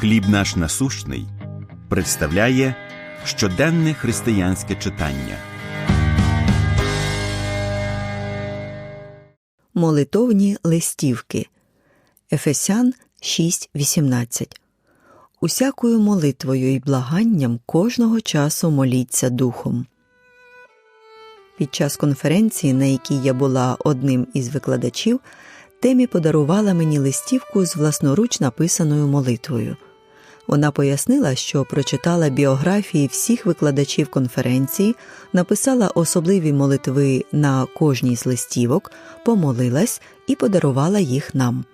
Хліб наш насущний представляє щоденне християнське читання. Молитовні листівки Ефесян 6.18 Усякою молитвою і благанням кожного часу моліться духом. Під час конференції, на якій я була одним із викладачів, Темі подарувала мені листівку з власноруч написаною молитвою. Вона пояснила, що прочитала біографії всіх викладачів конференції, написала особливі молитви на кожній з листівок, помолилась і подарувала їх нам.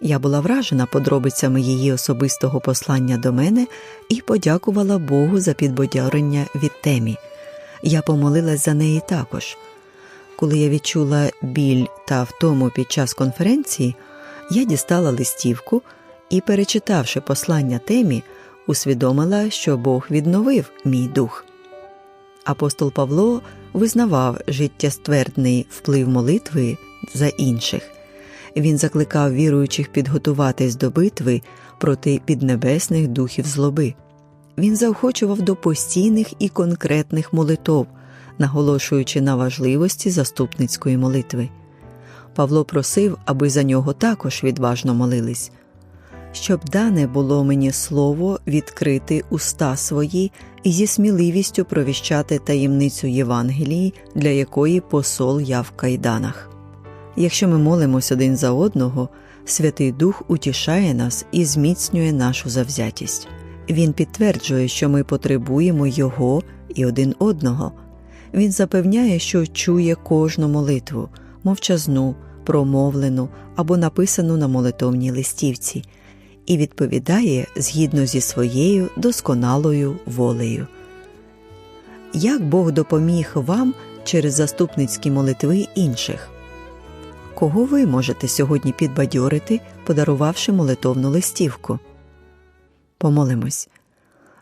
Я була вражена подробицями її особистого послання до мене і подякувала Богу за підбодярення від темі. Я помолилась за неї також. Коли я відчула біль та втому під час конференції, я дістала листівку і, перечитавши послання темі, усвідомила, що Бог відновив мій дух. Апостол Павло визнавав життєствердний вплив молитви за інших. Він закликав віруючих підготуватись до битви проти піднебесних духів злоби. Він заохочував до постійних і конкретних молитов, наголошуючи на важливості заступницької молитви. Павло просив, аби за нього також відважно молились, щоб дане було мені слово відкрити уста свої і зі сміливістю провіщати таємницю Євангелії, для якої посол я в кайданах. Якщо ми молимось один за одного, Святий Дух утішає нас і зміцнює нашу завзятість. Він підтверджує, що ми потребуємо Його і один одного. Він запевняє, що чує кожну молитву, мовчазну, промовлену або написану на молитовній листівці, і відповідає згідно зі своєю досконалою волею. Як Бог допоміг вам через заступницькі молитви інших? Кого ви можете сьогодні підбадьорити, подарувавши молитовну листівку? Помолимось.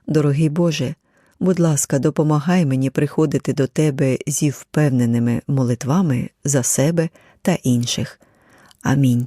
Дорогий Боже, будь ласка, допомагай мені приходити до Тебе зі впевненими молитвами за себе та інших. Амінь.